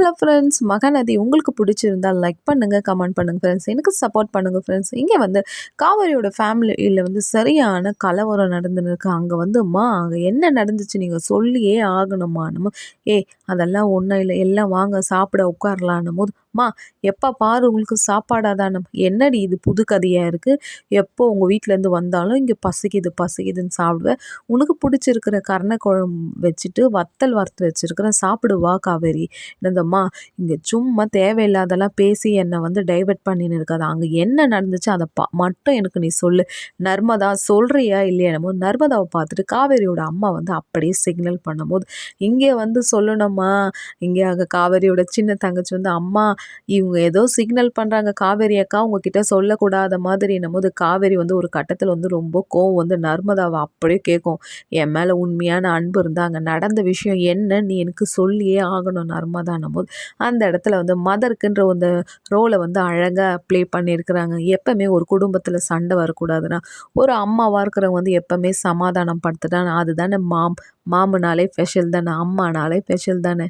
Hello friends Mahanadi உங்களுக்கு பிடிச்சிருந்தால் like பண்ணுங்கள் கமெண்ட் பண்ணுங்கள் ஃப்ரெண்ட்ஸ் எனக்கு சப்போர்ட் பண்ணுங்கள் ஃப்ரெண்ட்ஸ் இங்கே வந்து காவேரியோட ஃபேமிலியில் வந்து சரியான கலவரம் நடந்துன்னு அங்கே வந்து அம்மா அங்கே என்ன நடந்துச்சு? நீங்கள் சொல்லியே ஆகணுமா நம்ம ஏ அதெல்லாம் ஒன்றும் இல்லை. எல்லாம் வாங்க சாப்பிட உட்காரலான்னும் போது அம்மா எப்போ பாரு உங்களுக்கு சாப்பாடாக தான். என்னடி இது புது கதையாக இருக்குது எப்போ உங்கள் வீட்டிலேருந்து வந்தாலும் இங்கே பசிக்குது பசிக்குதுன்னு சாப்பிடுவேன் உனக்கு பிடிச்சிருக்கிற கருணை குழம்பு வச்சுட்டு வத்தல் வறுத்து வச்சுருக்கிறேன் சாப்பிடுவா காவேரி. இந்த அம்மா இங்கே சும்மா தேவையில்லாதெல்லாம் பேசி என்னை வந்து டைவெர்ட் பண்ணின்னு இருக்காது. அங்கே என்ன நடந்துச்சு அதை பா மட்டும் எனக்கு நீ சொல்லு. நர்மதா சொல்கிறியா இல்லையா என்னமோ நர்மதாவை பார்த்துட்டு காவேரியோட அம்மா வந்து அப்படியே சிக்னல் பண்ணும்போது இங்கே வந்து சொல்லணுமா இங்கே அங்கே காவேரியோட சின்ன தங்கச்சி வந்து அம்மா இவங்க ஏதோ சிக்னல் பண்ணுறாங்க காவேரி அக்கா உங்ககிட்ட சொல்லக்கூடாத மாதிரி போது காவேரி வந்து ஒரு கட்டத்தில் வந்து ரொம்ப கோவம் வந்து நர்மதாவை அப்படியே கேட்கும் என் மேலே உண்மையான அன்பு இருந்தால் அங்கே நடந்த விஷயம் என்ன? நீ எனக்கு சொல்லியே ஆகணும் நர்மதான்னும் போது அந்த இடத்துல வந்து மதர்க்குன்ற அந்த ரோலை வந்து அழகாக ப்ளே பண்ணியிருக்கிறாங்க. எப்போவுமே ஒரு குடும்பத்தில் சண்டை வரக்கூடாதுன்னா ஒரு அம்மாவாக இருக்கிறவங்க வந்து எப்போவுமே சமாதானம் படுத்துட்டான் அதுதானே மாம் மாமனாலே ஸ்பெஷல் தானே அம்மானாலே ஸ்பெஷல் தானே.